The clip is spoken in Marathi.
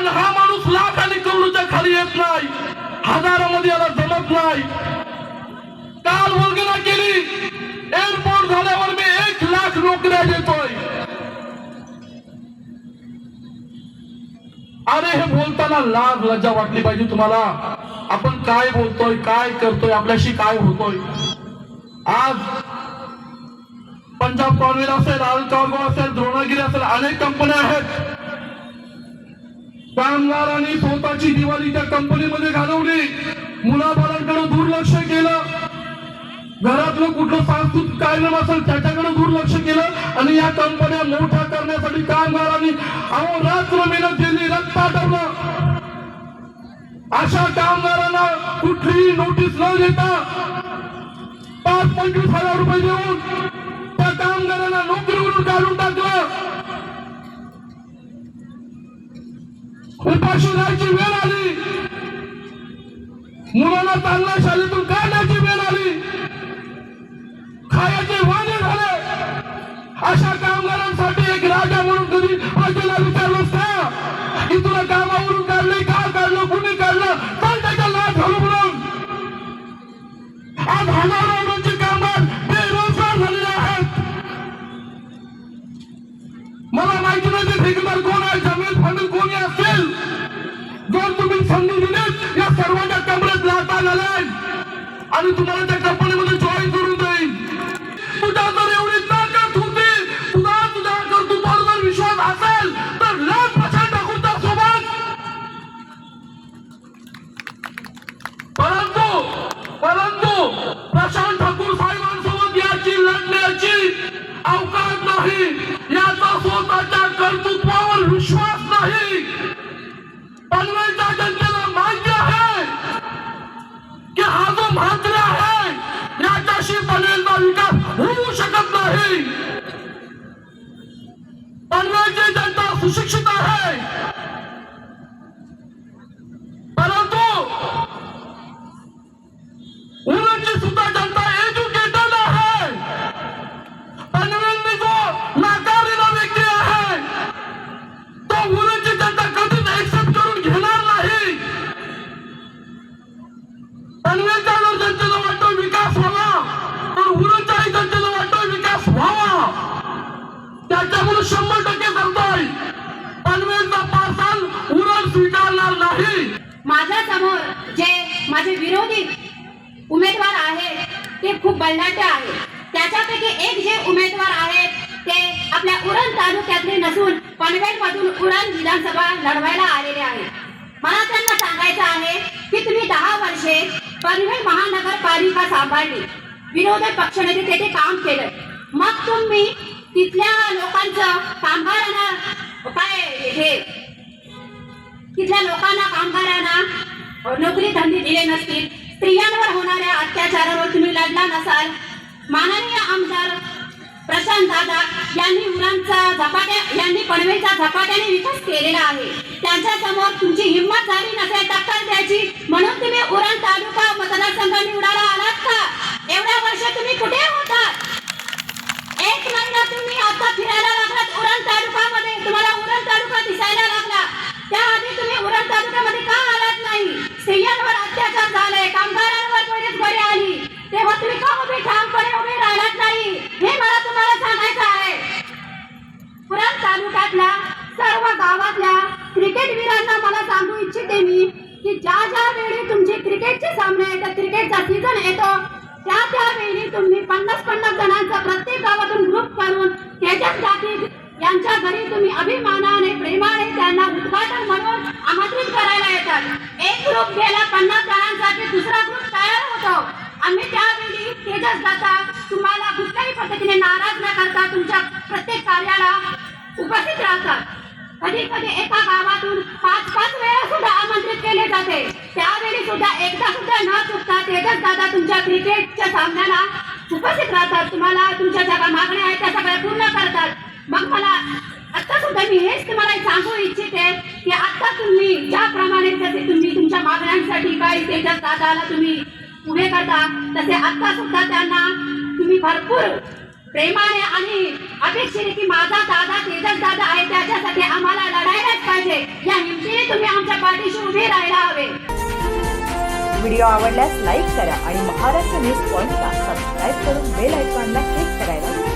पण हा माणूस लाख आणि करोडच्या खाली येत नाही. हजारामध्ये याला जमत नाही. काल वर्गना केली. एअरपोर्ट झाल्यावर मी एक लाख नोकऱ्या देतोय. अरे हे बोलताना लाज लज्जा वाटली पाहिजे तुम्हाला. आपण काय बोलतोय काय करतोय आपल्याशी काय होतोय? आज पंजाब कॉन्व्हेल असेल आल कार्गो असेल द्रोणागिरी असेल अनेक कंपन्या आहेत. कामगारांनी स्वतःची दिवाळी त्या कंपनीमध्ये घालवली. मुलाबाळांकडे दुर्लक्ष केलं. घरातलं कुठलं सांस्कृतिक कार्यक्रम असेल त्याच्याकडे दुर्लक्ष केलं आणि या कंपन्या मोठ्या करण्यासाठी कामगारांनी अहो रात्र मेहनत केली रक्त आठवलं अशा कामगारांना कुठलीही नोटीस न देता पाच पंचवीस हजार रुपये देऊन त्या कामगारांना नोकरीवरून काढून टाकलं. उपाशी राहायची वेळ आली. मुलांना चालना शाळेतून काढण्याची वेळ आली. खायाचे तुम्हाला माहिती नाही ते ठेकेदार कोण आहे जमीन फंड कोणी असेल? जर तुम्ही संधी दिलीत या सर्वांच्या कमरेत लाटा घालेल. आणि तुम्हाला त्या कंपनीमध्ये जॉईन करून देईल. तुझ्या जर एवढी ताकद होती तुझा तुझ्या तुम्हाला जर विश्वास असेल तर लाख प्रचार टाकून त्या सोबत. परंतु परंतु प्रशांत ठाकूर साहेबांसोबत याची लढण्याची अवकाश नाही. कर्तृत्वावर विश्वास नाही. पनवेलच्या जनतेला मान्य आहे की हा जो म्हात्रे आहे याच्याशी पनवेलचा विकास होऊ शकत नाही. पनवेलची जनता सुशिक्षित आहे. समोर जे माझे विरोधी उमेदवार आहेत ते खूप बलनाट्य आहेत. त्याच्यापैकी एक जे उमेदवार आहेत ते आपल्या उरण तालुक्यातले नसून पनवेल मधून उरण विधानसभा लढवायला आलेले आहेत. मला त्यांना सांगायचं आहे की तुम्ही दहा वर्षे पनवेल महानगरपालिका सांभाळली. विरोधी पक्षनेते तेथे काम केलं. मग तुम्ही तिथल्या लोकांचं कामगारांना काय हे? तिथल्या लोकांना कामगारांना नोकरी धंदे दिले नसतील. स्त्रियांवर होणाऱ्या अत्याचारावर तुम्ही लढला नसाल. माननीय आमदार प्रशांत दादा यांनी मुलांचा झपाट्या यांनी पनवेलचा झपाट्याने विकास केलेला आहे. त्यांच्यासमोर तुमची हिंमत झाली नसेल टक्कर द्यायची. म्हणून तुम्ही उरण तालुका मतदार निवडायला आलात का एवढ्या वर्ष तुम्ही कुठे होतात एक महिना तुम्ही आता फिरायला लागलात उरण तालुक्यामध्ये तुम्हाला उरण तालुका दिसायला लागला त्याआधी तुम्ही उरण तालुक्यामध्ये का आलात नाही स्त्रियांवर अत्याचार झाले कामगारांवर पोलीस बरी आली तेव्हा तुम्ही का उभे ठामपणे उभे राहिलात नाही हे मला तुम्हाला सांगायचं आहे उरण तालुक्यातल्या सर्व गावातल्या क्रिकेटवीरांना मला सांगू इच्छिते मी की ज्या ज्या वेळी तुमचे क्रिकेटचे सामने येतात क्रिकेटचा सीझन येतो. त्या त्यावेळी तुम्ही पन्नास पन्नास जणांचा प्रत्येक गावातून ग्रुप करून त्याच्यासाठी जाती यांच्या घरी तुम्ही अभिमानाने प्रेमाने त्यांना उद्घाटन म्हणून आमंत्रित करायला येतात. एक ग्रुप गेला पन्नास जणांसाठी दुसरा ग्रुप तयार होतो. आम्ही त्यावेळी तेजस जातात तुम्हाला कुठल्याही पद्धतीने नाराज न करता तुमच्या प्रत्येक कार्याला उपस्थित राहतात. कधी कधी एका गावातून पाच पाच वेळा सुद्धा आमंत्रित केले जाते. त्यावेळी सुद्धा एकदा सुद्धा न चुकता तेजस दादा तुमच्या क्रिकेटच्या सामन्याला उपस्थित राहतात. तुम्हाला तुमच्या ज्या मागण्या आहेत त्या सगळ्या पूर्ण करतात. मग मला आता सुद्धा मी हेच तुम्हाला सांगू इच्छिते की आता तुम्ही ज्याप्रमाणे जसे तुम्ही तुमच्या मागण्यांसाठी काही तेजस दादाला तुम्ही उभे करता तसे आता सुद्धा त्यांना तुम्ही भरपूर प्रेमाने आणि अपेक्षेने की माझा दादा तेजस दादा आहे त्याच्यासाठी पाठीशी उभे राहायला हवे. व्हिडिओ आवडल्यास लाईक करा आणि महाराष्ट्र न्यूज पॉइंटला सबस्क्राईब करून बेल आयकॉनला क्लिक करायला